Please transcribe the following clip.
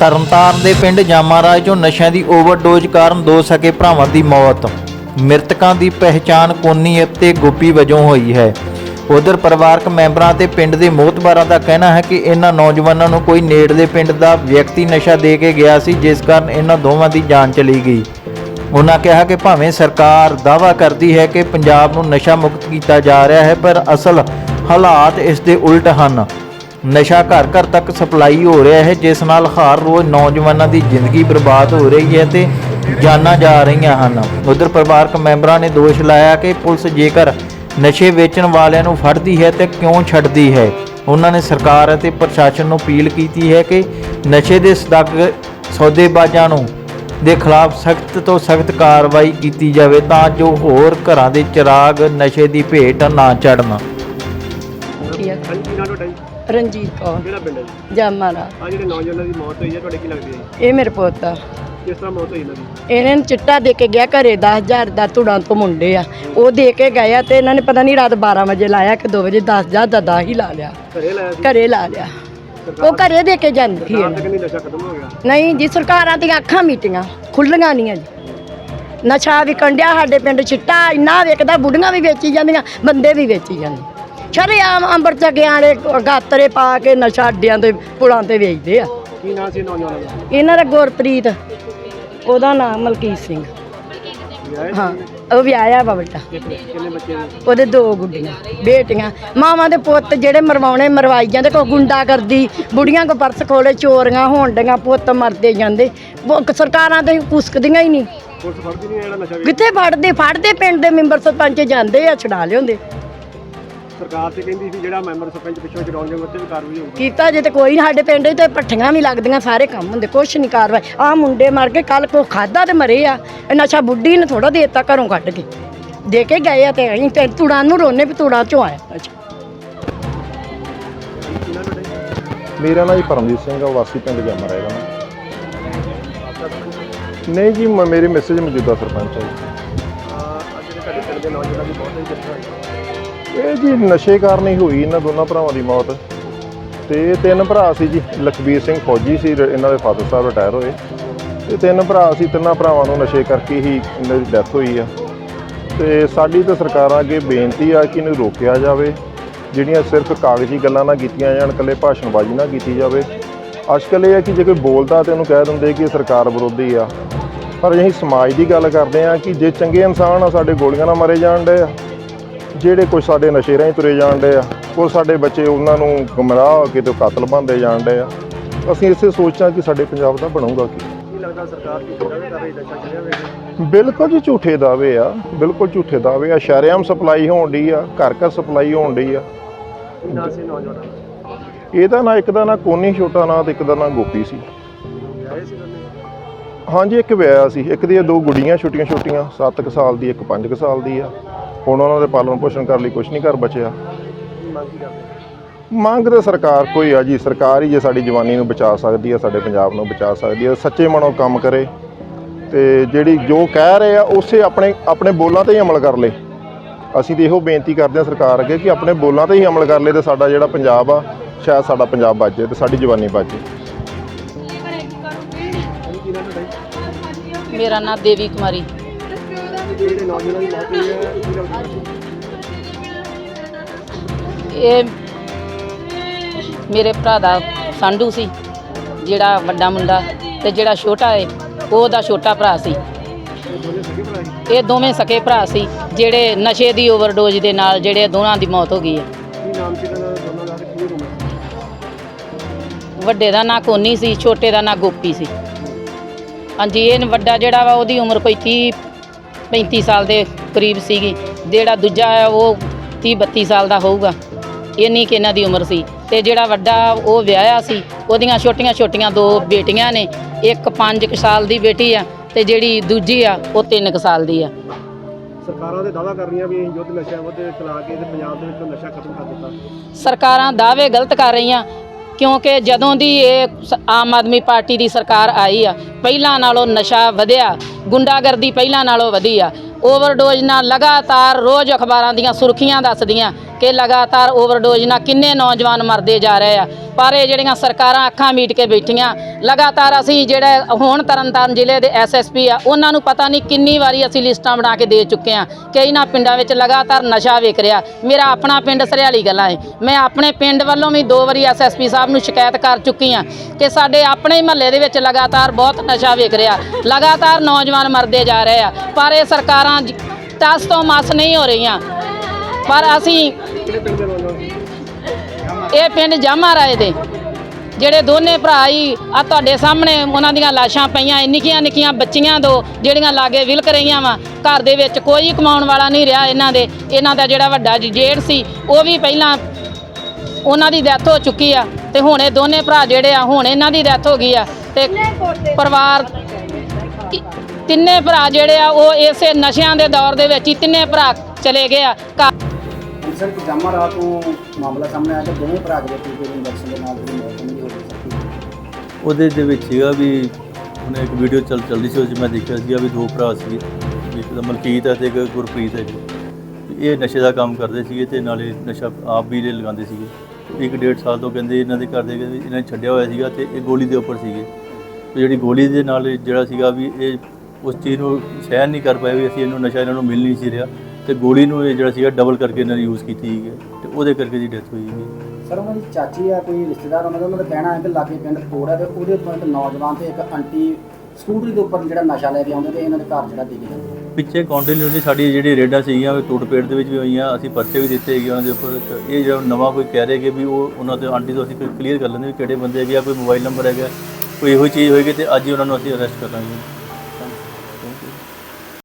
ਤਰਨਤਾਰਨ ਦੇ ਪਿੰਡ ਜਾਮਾਰਾਜ ਚੋਂ ਨਸ਼ਿਆਂ ਦੀ ਓਵਰਡੋਜ਼ ਕਾਰਨ ਦੋ ਸਕੇ ਭਰਾਵਾਂ ਦੀ ਮੌਤ। ਮ੍ਰਿਤਕਾਂ ਦੀ ਪਹਿਚਾਣ ਕੋਨੀ ਅਤੇ ਗੋਪੀ ਵਜੋਂ ਹੋਈ ਹੈ। ਉਧਰ ਪਰਿਵਾਰਕ ਮੈਂਬਰਾਂ ਤੇ ਪਿੰਡ ਦੇ ਮੋਹਤਬਾਰਾਂ ਦਾ ਕਹਿਣਾ ਹੈ ਕਿ ਇਹਨਾਂ ਨੌਜਵਾਨਾਂ ਨੂੰ ਕੋਈ ਨੇੜਲੇ ਪਿੰਡ ਦਾ ਵਿਅਕਤੀ ਨਸ਼ਾ ਦੇ ਕੇ ਗਿਆ ਸੀ, ਜਿਸ ਕਾਰਨ ਇਹਨਾਂ ਦੋਵਾਂ ਦੀ ਜਾਨ ਚਲੀ ਗਈ। ਉਹਨਾਂ ਕਿਹਾ ਕਿ ਭਾਵੇਂ ਸਰਕਾਰ ਦਾਅਵਾ ਕਰਦੀ ਹੈ ਕਿ ਪੰਜਾਬ ਨੂੰ ਨਸ਼ਾ ਮੁਕਤ ਕੀਤਾ ਜਾ ਰਿਹਾ ਹੈ, ਪਰ ਅਸਲ ਹਾਲਾਤ ਇਸ ਦੇ ਉਲਟ ਹਨ। ਨਸ਼ਾ ਘਰ ਘਰ ਤੱਕ ਸਪਲਾਈ ਹੋ ਰਿਹਾ ਹੈ, ਜਿਸ ਨਾਲ ਹਰ ਰੋਜ਼ ਨੌਜਵਾਨਾਂ ਦੀ ਜ਼ਿੰਦਗੀ ਬਰਬਾਦ ਹੋ ਰਹੀ ਹੈ ਤੇ ਜਾਨਾਂ ਜਾ ਰਹੀਆਂ ਹਨ। ਉਧਰ ਪਰਿਵਾਰਕ ਮੈਂਬਰਾਂ ਨੇ ਦੋਸ਼ ਲਾਇਆ ਕਿ ਪੁਲਿਸ ਜੇਕਰ ਨਸ਼ੇ ਵੇਚਣ ਵਾਲਿਆਂ ਨੂੰ ਫੜਦੀ ਹੈ ਤੇ ਕਿਉਂ ਛੱਡਦੀ ਹੈ? ਉਹਨਾਂ ਨੇ ਸਰਕਾਰ ਅਤੇ ਪ੍ਰਸ਼ਾਸਨ ਨੂੰ ਅਪੀਲ ਕੀਤੀ ਹੈ ਕਿ ਨਸ਼ੇ ਦੇ ਸਦਕ ਸੌਦੇਬਾਜ਼ਾਂ ਨੂੰ ਦੇ ਖਿਲਾਫ ਸਖਤ ਤੋਂ ਸਖਤ ਕਾਰਵਾਈ ਕੀਤੀ ਜਾਵੇ ਤਾਂ ਜੋ ਹੋਰ ਘਰਾਂ ਦੇ ਚਿਰਾਗ ਨਸ਼ੇ ਦੀ ਭੇਟ ਨਾ ਚੜਨ ਕੀ ਆ? ਰਣਜੀਤ ਕੌਰ। ਕਿਹੜਾ ਪਿੰਡ ਹੈ ਜੀ? ਜਾਮਾਰਾ ਆ ਜਿਹੜੇ ਨੌਜਵਾਨਾਂ ਦੀ ਮੌਤ ਹੋਈ ਹੈ ਤੁਹਾਡੇ ਕੀ ਲੱਗਦੀ ਹੈ ਜੀ? ਇਹ ਮੇਰੇ ਪੁੱਤ ਆ। ਕਿਸ ਤਰ੍ਹਾਂ ਮੌਤ ਹੋਈ ਇਹਨਾਂ ਦੀ? ਇਹਨਾਂ ਨੇ ਚਿੱਟਾ ਦੇ ਕੇ ਗਿਆ ਘਰੇ 10000 ਦਾ ਤੁੜਾਂ ਤੋਂ ਮੁੰਡੇ ਆ। ਉਹ ਦੇ ਕੇ ਗਏ ਆ ਤੇ ਇਹਨਾਂ ਨੇ ਪਤਾ ਨਹੀਂ ਰਾਤ 12 ਵਜੇ ਲਾਇਆ ਕਿ 2 ਵਜੇ 10 ਜਾਂ ਦਾ 10 ਹੀ ਲਾ ਲਿਆ। ਘਰੇ ਲਾਇਆ ਸੀ? ਘਰੇ ਲਾ ਲਿਆ। ਉਹ ਘਰੇ ਦੇ ਕੇ ਜਾਂਦੀ ਨਹੀਂ ਨਸ਼ਾ ਖਤਮ ਹੋ ਗਿਆ? ਨਹੀਂ ਜੀ ਸਰਕਾਰਾਂ ਦੀਆਂ ਅੱਖਾਂ ਮੀਟੀਆਂ ਖੁੱਲੀਆਂ ਨਹੀਂ ਆ ਜੀ ਨਸ਼ਾ ਵਿਕਣ ਡਿਆ ਸਾਡੇ ਪਿੰਡ ਚਿੱਟਾ ਇੰਨਾ ਵਿਕਦਾ ਬੁੱਢੀਆਂ ਵੀ ਵੇਚੀ ਜਾਂਦੀਆਂ ਬੰਦੇ ਵੀ ਵੇਚੀ ਜਾਂਦੇ। ਸ਼ਰੇਆਮ ਅੰਬਰ ਚੱਕਿਆਂ ਵਾਲੇ ਗਾਤਰੇ ਪਾ ਕੇ ਨਸ਼ਾ ਅੱਡਿਆਂ ਤੇ ਪੁਲਾਂ ਤੇ ਵੇਚਦੇ ਆ। ਕੀ ਨਾਮ ਸੀ ਨੌਜਵਾਨਾਂ ਦਾ? ਇਹਨਾਂ ਦਾ ਗੁਰਪ੍ਰੀਤ ਉਹਦਾ ਨਾਮ ਮਲਕੀਤ ਸਿੰਘ। ਵਿਆਹ ਹਾਂ ਉਹ ਵਿਆਹਿਆ ਵਾ ਬੇਟਾ। ਕਿੰਨੇ ਬੱਚੇ ਨੇ? ਉਹਦੇ ਦੋ ਗੁੱਡੀਆਂ ਬੇਟੀਆਂ। ਮਾਵਾਂ ਦੇ ਪੁੱਤ ਜਿਹੜੇ ਮਰਵਾਉਣੇ ਮਰਵਾਈ ਜਾਂਦੇ ਕੋ ਗੁੰਡਾ ਕਰਦੀ ਬੁੜੀਆਂ ਕੋ ਪਰਸ ਖੋਲੇ ਚੋਰੀਆਂ ਹੋਣ ਡੀਆਂ ਪੁੱਤ ਮਰਦੇ ਜਾਂਦੇ। ਉਹ ਸਰਕਾਰਾਂ ਤੇ ਕੁਸਕਦੀਆਂ ਹੀ ਨਹੀਂ। ਪੁਲਿਸ ਫੜਦੀ ਨਹੀਂ ਹੈ ਜਿਹੜਾ ਨਸ਼ਾ ਵੇਚ ਕਿੱਥੇ ਫੜਦੇ? ਫੜਦੇ ਪਿੰਡ ਦੇ ਮੈਂਬਰ ਸਰਪੰਚ ਜਾਂਦੇ ਆ ਛਡਾ ਲਿਆਉਂਦੇ। ਸਰਕਾਰ ਤੇ ਕਹਿੰਦੀ ਸੀ ਜਿਹੜਾ ਮੈਂਬਰ ਸਰਪੰਚ ਪਿੱਛੋਂ ਚੜਾਉਣ ਦੇ ਉੱਤੇ ਵੀ ਕਾਰਵਾਈ ਹੋਊਗੀ। ਕੀਤਾ ਜੇ ਤੇ ਕੋਈ ਸਾਡੇ ਪਿੰਡ ਤੇ ਪੱਠੀਆਂ ਵੀ ਲੱਗਦੀਆਂ ਸਾਰੇ ਕੰਮ ਹੁੰਦੇ ਕੁਛ ਨਹੀਂ ਕਾਰਵਾਈ। ਆ ਮੁੰਡੇ ਮਰ ਕੇ ਕੱਲ ਕੋ ਖਾਦਾ ਤੇ ਮਰੇ ਆ। ਇਹ ਨਸ਼ਾ ਬੁੱਢੀ ਨੇ ਥੋੜਾ ਦੇਤਾ ਘਰੋਂ ਕੱਢ ਕੇ। ਦੇ ਕੇ ਗਏ ਆ ਤੇ ਅਸੀਂ ਤੇ ਤੁੜਾਂ ਨੂੰ ਰੋਨੇ ਵੀ ਤੁੜਾਂ ਚੋਂ ਆਇਆ। ਮੇਰਾ ਨਾਮ ਜੀ ਪਰਮਜੀਤ ਸਿੰਘ ਆ ਵਾਸੀ ਪਿੰਡ ਜਾਮਾ ਰਹੇਗਾ ਮੈਂ। ਨਹੀਂ ਜੀ ਮ- ਮੇਰੀ ਮੈਸੇਜ ਮੌਜੂਦਾ ਸਰਪੰਚ ਹੈ ਅੱਜ ਜਿਹੜੇ ਤੁਹਾਡੇ ਪਿੰਡ ਦੇ ਨੌਜਵਾਨਾਂ ਦੀ ਕਿਸ ਤਰ੍ਹਾਂ ਹੋਈ? ਜੀ। ਇਹ ਜੀ ਨਸ਼ੇ ਕਾਰਨ ਹੀ ਹੋਈ ਇਹਨਾਂ ਦੋਨਾਂ ਭਰਾਵਾਂ ਦੀ ਮੌਤ। ਤੇ ਇਹ ਤਿੰਨ ਭਰਾ ਸੀ ਜੀ, ਲਖਬੀਰ ਸਿੰਘ ਫੌਜੀ ਸੀ ਇਹਨਾਂ ਦੇ ਫਾਦਰ ਸਾਹਿਬ ਰਿਟਾਇਰ ਹੋਏ। ਤੇ ਤਿੰਨ ਭਰਾ ਸੀ, ਤਿੰਨਾਂ ਭਰਾਵਾਂ ਨੂੰ ਨਸ਼ੇ ਕਰਕੇ ਹੀ ਇਹਨਾਂ ਦੀ ਡੈਥ ਹੋਈ ਆ। ਤੇ ਸਾਡੀ ਤਾਂ ਸਰਕਾਰਾਂ ਅੱਗੇ ਬੇਨਤੀ ਆ ਕਿ ਇਹਨੂੰ ਰੋਕਿਆ ਜਾਵੇ, ਜਿਹੜੀਆਂ ਸਿਰਫ ਕਾਗਜ਼ੀ ਗੱਲਾਂ ਨਾ ਕੀਤੀਆਂ ਜਾਣ, ਇਕੱਲੇ ਭਾਸ਼ਣਬਾਜ਼ੀ ਨਾ ਕੀਤੀ ਜਾਵੇ। ਅੱਜਕੱਲ ਇਹ ਹੈ ਕਿ ਜੇ ਕੋਈ ਬੋਲਦਾ ਤੇ ਉਹਨੂੰ ਕਹਿ ਦਿੰਦੇ ਕਿ ਸਰਕਾਰ ਵਿਰੋਧੀ ਆ। ਪਰ ਅਸੀਂ ਸਮਾਜ ਦੀ ਗੱਲ ਕਰਦੇ ਆ ਕਿ ਜੇ ਚੰਗੇ ਇਨਸਾਨ ਆ, ਸਾਡੇ ਗੋਲੀਆਂ ਨਾਲ ਮਰੇ ਜਾਣ ਡੇ ਆ। ਜਿਹੜੇ ਕੁਝ ਸਾਡੇ ਨਸ਼ੇ ਰਾਹੀਂ ਤੁਰੇ ਜਾਣ ਡੇ ਆ ਉਹ ਸਾਡੇ ਬੱਚੇ ਉਹਨਾਂ ਨੂੰ ਗੁੰਮਰਾਹ ਹੋ ਕੇ ਤੇ ਕਾਤਲ ਬਣਦੇ ਜਾਣ ਡੇ ਆ ਅਸੀਂ ਇਸੇ ਸੋਚਾਂ ਕਿ ਸਾਡੇ ਪੰਜਾਬ ਦਾ ਬਣੂਗਾ ਕੀ। ਬਿਲਕੁਲ ਜੀ ਝੂਠੇ ਦਾਅਵੇ ਆ ਬਿਲਕੁਲ ਝੂਠੇ ਦਾਅਵੇ ਆ। ਸ਼ਰੇਆਮ ਸਪਲਾਈ ਹੋਣ ਡਈ ਆ ਘਰ ਘਰ ਸਪਲਾਈ ਹੋਣ ਡਈ ਆ। ਦਾ? ਇਹਦਾ ਨਾਂ ਇੱਕ ਦਾ ਨਾਂ ਕੋਨੀ ਛੋਟਾ ਨਾਂ ਤੇ ਇੱਕ ਦਾ ਨਾਂ ਗੋਪੀ ਸੀ। ਹਾਂਜੀ ਇੱਕ ਵਿਆਹ ਸੀ। ਇੱਕ ਦੀਆਂ ਦੋ ਗੁੱਡੀਆਂ ਛੋਟੀਆਂ ਛੋਟੀਆਂ 7 ਸਾਲ ਦੀ ਇੱਕ 5 ਸਾਲ ਦੀ ਆ। ਹੁਣ ਉਹਨਾਂ ਦੇ ਪਾਲਣ ਪੋਸ਼ਣ ਕਰਨ ਲਈ ਕੁਝ ਨਹੀਂ ਕਰ ਬਚਿਆ। ਮੰਗ ਤਾਂ ਸਰਕਾਰ ਕੋਈ ਆ ਜੀ ਸਰਕਾਰ ਹੀ ਜੇ ਸਾਡੀ ਜਵਾਨੀ ਨੂੰ ਬਚਾ ਸਕਦੀ ਆ ਸਾਡੇ ਪੰਜਾਬ ਨੂੰ ਬਚਾ ਸਕਦੀ ਆ ਸੱਚੇ ਮਨੋਂ ਕੰਮ ਕਰੇ। ਤੇ ਜਿਹੜੀ ਜੋ ਕਹਿ ਰਹੇ ਆ ਉਸੇ ਆਪਣੇ ਆਪਣੇ ਬੋਲਾਂ ਤੇ ਹੀ ਅਮਲ ਕਰ ਲੇ। ਅਸੀਂ ਤੇ ਇਹੋ ਬੇਨਤੀ ਕਰਦੇ ਆ ਸਰਕਾਰ ਅੱਗੇ ਕਿ ਆਪਣੇ ਬੋਲਾਂ ਤੇ ਹੀ ਅਮਲ ਕਰ ਲੇ ਤੇ ਸਾਡਾ ਜਿਹੜਾ ਪੰਜਾਬ ਆ ਸ਼ਾਇਦ ਸਾਡਾ ਪੰਜਾਬ ਬਚ ਜਾਏ ਤੇ ਸਾਡੀ ਜਵਾਨੀ ਬਚ ਜਾਏ? ਮੇਰਾ ਨਾਮ ਦੇਵੀ ਕੁਮਾਰੀ। ਜਿਹੜੇ ਨੌਜਵਾਨਾਂ ਦੀ ਮੌਤ ਹੋਈ ਹੈ ਕੀ ਲੱਗਦਾ ਇਹ ਮੇਰੇ ਭਰਾ ਦਾ ਸੰਡੂ ਸੀ ਜਿਹੜਾ ਵੱਡਾ ਮੁੰਡਾ ਤੇ ਜਿਹੜਾ ਛੋਟਾ ਹੈ ਉਹ ਉਹਦਾ ਛੋਟਾ ਭਰਾ ਸੀ। ਇਹ ਦੋਨੇ ਸਕੇ ਭਰਾ ਸੀ ਇਹ ਦੋਵੇਂ ਸਕੇ ਭਰਾ ਸੀ ਜਿਹੜੇ ਨਸ਼ੇ ਦੀ ਓਵਰਡੋਜ਼ ਦੇ ਨਾਲ ਜਿਹੜੇ ਦੋਨਾਂ ਦੀ ਮੌਤ ਹੋ ਗਈ ਹੈ। ਕੀ ਨਾਮ ਸੀ ਇਹਨਾਂ ਦਾ? ਦੋਨਾਂ ਦਾ ਤੇ ਕੀ ਉਮਰ ਸੀ? ਵੱਡੇ ਦਾ ਨਾਂ ਕੋਨੀ ਸੀ ਛੋਟੇ ਦਾ ਨਾਂ ਗੋਪੀ ਸੀ। ਹਾਂਜੀ ਇਹ ਵੱਡਾ ਜਿਹੜਾ ਵਾ ਉਹਦੀ ਉਮਰ ਕੋਈ 30 35 ਸਾਲ ਦੇ ਕਰੀਬ ਸੀਗੀ। ਜਿਹੜਾ ਦੂਜਾ ਹੈ ਉਹ 30 32 ਸਾਲ ਦਾ ਹੋਊਗਾ। ਇੰਨੀ ਕਿ ਇਹਨਾਂ ਦੀ ਉਮਰ ਸੀ। ਤੇ ਜਿਹੜਾ ਵੱਡਾ ਉਹ ਵਿਆਹਿਆ ਸੀ ਉਹਦੀਆਂ ਛੋਟੀਆਂ ਛੋਟੀਆਂ ਦੋ ਬੇਟੀਆਂ ਨੇ। ਇੱਕ 5 ਸਾਲ ਦੀ ਬੇਟੀ ਆ ਤੇ ਜਿਹੜੀ ਦੂਜੀ ਆ ਉਹ 3 ਸਾਲ ਦੀ ਆ। ਸਰਕਾਰਾਂ ਦੇ ਦਾਅਵਾ ਕਰ ਰਹੀਆਂ ਵੀ ਯੁੱਧ ਨਸ਼ਿਆਂ ਵਿਰੁੱਧ ਚਲਾ ਕੇ ਤੇ ਪੰਜਾਬ ਦੇ ਵਿੱਚੋਂ ਨਸ਼ਾ ਖਤਮ ਕਰ ਦਿੱਤਾ। ਸਰਕਾਰਾਂ ਦਾਅਵੇ ਗਲਤ ਕਰ ਰਹੀਆਂ। ਕਿਉਂਕਿ ਜਦੋਂ ਦੀ ਇਹ ਸ- ਆਮ ਆਦਮੀ ਪਾਰਟੀ ਦੀ ਸਰਕਾਰ ਆਈ ਆ, ਪਹਿਲਾਂ ਨਾਲੋਂ ਨਸ਼ਾ ਵਧਿਆ, ਗੁੰਡਾਗਰਦੀ ਪਹਿਲਾਂ ਨਾਲੋਂ ਵਧੀ ਆ। ਓਵਰਡੋਜ਼ ਨਾਲ ਲਗਾਤਾਰ ਰੋਜ਼ ਅਖਬਾਰਾਂ ਦੀਆਂ ਸੁਰਖੀਆਂ ਦੱਸਦੀਆਂ ਕਿ ਲਗਾਤਾਰ ਓਵਰਡੋਜ਼ ਨਾਲ ਕਿੰਨੇ ਨੌਜਵਾਨ ਮਰਦੇ ਜਾ ਰਹੇ ਆ। ਪਰ ਇਹ ਜਿਹੜੀਆਂ ਸਰਕਾਰਾਂ ਅੱਖਾਂ ਮੀਟ ਕੇ ਬੈਠੀਆਂ, ਲਗਾਤਾਰ ਅਸੀਂ ਜਿਹੜਾ ਹੁਣ ਤਰਨਤਾਰਨ ਜ਼ਿਲ੍ਹੇ ਦੇ ਐਸਐਸਪੀ ਆ, ਉਹਨਾਂ ਨੂੰ ਪਤਾ ਨਹੀਂ ਕਿੰਨੀ ਵਾਰੀ ਅਸੀਂ ਲਿਸਟਾਂ ਬਣਾ ਕੇ ਦੇ ਚੁੱਕੇ ਆ ਕਿ ਇਹਨਾਂ ਪਿੰਡਾਂ ਵਿੱਚ ਲਗਾਤਾਰ ਨਸ਼ਾ ਵਿਕ ਰਿਹਾ। ਮੇਰਾ ਆਪਣਾ ਪਿੰਡ ਸਰਿਆਲੀ ਗੱਲਾਂ ਹੈ ਮੈਂ ਆਪਣੇ ਪਿੰਡ ਵੱਲੋਂ ਵੀ ਦੋ ਵਾਰੀ ਐਸਐਸਪੀ ਸਾਹਿਬ ਨੂੰ ਸ਼ਿਕਾਇਤ ਕਰ ਚੁੱਕੀ ਆ ਕਿ ਸਾਡੇ ਆਪਣੇ ਮਹੱਲੇ ਦੇ ਵਿੱਚ ਲਗਾਤਾਰ ਬਹੁਤ ਨਸ਼ਾ ਵਿਕ ਰਿਹਾ। ਲਗਾਤਾਰ ਨੌਜਵਾਨ ਮਰਦੇ ਜਾ ਰਹੇ ਆ। ਪਰ ਇਹ ਸਰਕਾਰਾਂ ਜ- ਟਸ ਤੋਂ ਮਸ ਨਹੀਂ ਹੋ ਰਹੀਆਂ। ਪਰ ਅਸੀਂ ਇਹ ਪਿੰਡ ਜਾਮਾ ਰਾਏ ਦੇ, ਜਿਹੜੇ ਦੋਨੇ ਭਰਾ ਹੀ ਆ ਤੁਹਾਡੇ ਸਾਹਮਣੇ ਉਹਨਾਂ ਦੀਆਂ ਲਾਸ਼ਾਂ ਪਈਆਂ ਨਿੱਕੀਆਂ ਨਿੱਕੀਆਂ ਬੱਚੀਆਂ ਦੋ, ਜਿਹੜੀਆਂ ਲਾਗੇ ਵਿਲਕ ਰਹੀਆਂ ਵਾ। ਘਰ ਦੇ ਵਿੱਚ ਕੋਈ ਕਮਾਉਣ ਵਾਲਾ ਨਹੀਂ ਰਿਹਾ ਇਹਨਾਂ ਦੇ। ਇਹਨਾਂ ਦਾ ਜਿਹੜਾ ਵੱਡਾ ਜ- ਜੇਠ ਸੀ, ਉਹ ਵੀ ਪਹਿਲਾਂ ਉਹਨਾਂ ਦੀ ਡੈਥ ਹੋ ਚੁੱਕੀ ਆ। ਤੇ ਹੁਣ ਇਹ ਦੋਨੇ ਭਰਾ ਜਿਹੜੇ ਆ, ਹੁਣ ਇਹਨਾਂ ਦੀ ਡੈਥ ਹੋ ਗਈ ਆ। ਤੇ ਪਰਿਵਾਰ ਤਿੰਨੇ ਭਰਾ ਜਿਹੜੇ ਆ ਉਹ ਇਸੇ ਨਸ਼ਿਆਂ ਦੇ ਦੌਰ ਦੇ ਵਿੱਚ ਹੀ ਤਿੰਨੇ ਭਰਾ ਚਲੇ ਗਏ ਆ। ਘਰ ਸਰ ਪਜਾਮਾ ਰਾਤ ਨੂੰ ਮਾਮਲਾ ਸਾਹਮਣੇ ਆਇਆ ਕਿ ਦੋਵੇਂ ਭਰਾ ਦੇ ਟੀਕੇ ਦੇ ਇੰਜੈਕਸ਼ਨ ਦੇ ਨਾਲ ਜਿਹੜੀ ਮੌਤ ਨਹੀਂ ਹੋ ਗਈ ਉਹਦੇ ਦੇ ਵਿੱਚ ਸੀਗਾ ਵੀ ਉਹਨੇ ਇੱਕ ਵੀਡੀਓ ਚੱਲ ਚੱਲਦੀ ਸੀ ਉਸ 'ਚ ਮੈਂ ਦੇਖਿਆ ਸੀਗਾ ਵੀ ਦੋ ਭਰਾ ਸੀਗੇ। ਵੀ ਇੱਕ ਦਾ ਮਲਕੀਤ ਹੈ ਤੇ ਇੱਕ ਗੁਰਪ੍ਰੀਤ ਹੈ ਇਹ ਨਸ਼ੇ ਦਾ ਕੰਮ ਕਰਦੇ ਸੀਗੇ ਤੇ ਨਾਲੇ ਨਸ਼ਾ ਆਪ ਵੀ ਇਹ ਲਗਾਉਂਦੇ ਸੀਗੇ। ਇੱਕ ਡੇਢ ਸਾਲ ਤੋਂ ਕਹਿੰਦੇ ਇਹਨਾਂ ਦੇ ਘਰ ਦੇ ਇਹਨਾਂ ਨੇ ਛੱਡਿਆ ਹੋਇਆ ਸੀਗਾ ਤੇ ਇਹ ਗੋਲੀ ਦੇ ਉੱਪਰ ਸੀਗੇ। ਜਿਹੜੀ ਗੋਲੀ ਦੇ ਨਾਲ ਜਿਹੜਾ ਸੀਗਾ ਵੀ ਇਹ ਉਸ ਚੀਜ਼ ਨੂੰ ਸਹਿਣ ਨਹੀਂ ਕਰ ਪਾਏ ਵੀ ਅਸੀਂ ਇਹਨੂੰ ਨਸ਼ਾ ਇਹਨਾਂ ਨੂੰ ਮਿਲ ਨਹੀਂ ਸੀ ਰਿਹਾ। ਤੇ ਗੋਲੀ ਨੂੰ ਇਹ ਜਿਹੜਾ ਸੀਗਾ ਡਬਲ ਕਰਕੇ ਇਹਨਾਂ ਨੇ ਯੂਜ਼ ਕੀਤੀ ਸੀਗੀ। ਤੇ ਉਹਦੇ ਕਰਕੇ ਦੀ ਡੈਥ ਹੋਈ ਸੀਗੀ। ਸਰ ਉਹਨਾਂ ਦੀ ਚਾਚੀ ਆ ਕੋਈ ਰਿਸ਼ਤੇਦਾਰ ਉਹਨਾਂ ਦਾ ਉਹਨਾਂ ਦਾ ਕਹਿਣਾ ਹੈ ਕਿ ਲਾਗੇ ਪਿੰਡ ਕੋੜ ਹੈ ਤੇ ਉਹਦੇ ਤੋਂ ਇੱਕ ਨੌਜਵਾਨ ਤੇ ਇੱਕ ਆਂਟੀ ਸਕੂਟਰੀ ਦੇ ਉੱਪਰ ਜਿਹੜਾ ਨਸ਼ਾ ਲੈ ਕੇ ਆਉਂਦੇ ਤੇ ਇਹਨਾਂ ਦੇ ਘਰ ਜਿਹੜਾ ਦੇ ਜਾਂਦੇ ਪਿੱਛੇ ਕੰਟੀਨਿਊਟੀ ਸਾਡੀ ਜਿਹੜੀ ਰੇਡਾਂ ਸੀਗੀਆਂ ਉਹ ਟੁੱਟਪੇਟ ਦੇ ਵਿੱਚ ਵੀ ਹੋਈਆਂ ਅਸੀਂ ਪਰਚੇ ਵੀ ਦਿੱਤੇ ਹੈਗੇ ਉਹਨਾਂ ਦੇ ਉੱਪਰ। ਤੇ ਇਹ ਜਿਹੜਾ ਨਵਾਂ ਕੋਈ ਕਹਿ ਰਿਹਾ ਕਿ ਵੀ ਉਹ ਉਹਨਾਂ ਦੇ ਆਂਟੀ ਤੋਂ ਅਸੀਂ ਕਲੀਅਰ ਕਰ ਲੈਂਦੇ ਵੀ ਕਿਹੜੇ ਬੰਦੇ ਹੈਗੇ ਆ ਕੋਈ ਮੋਬਾਈਲ ਨੰਬਰ ਹੈਗਾ ਕੋਈ ਇਹੋ ਚੀਜ਼ ਹੋਏਗੀ ਤੇ ਅੱਜ ਹੀ ਉਹਨਾਂ ਨੂੰ ਅਸੀਂ ਅਰੈਸਟ ਕਰਾਂਗੇ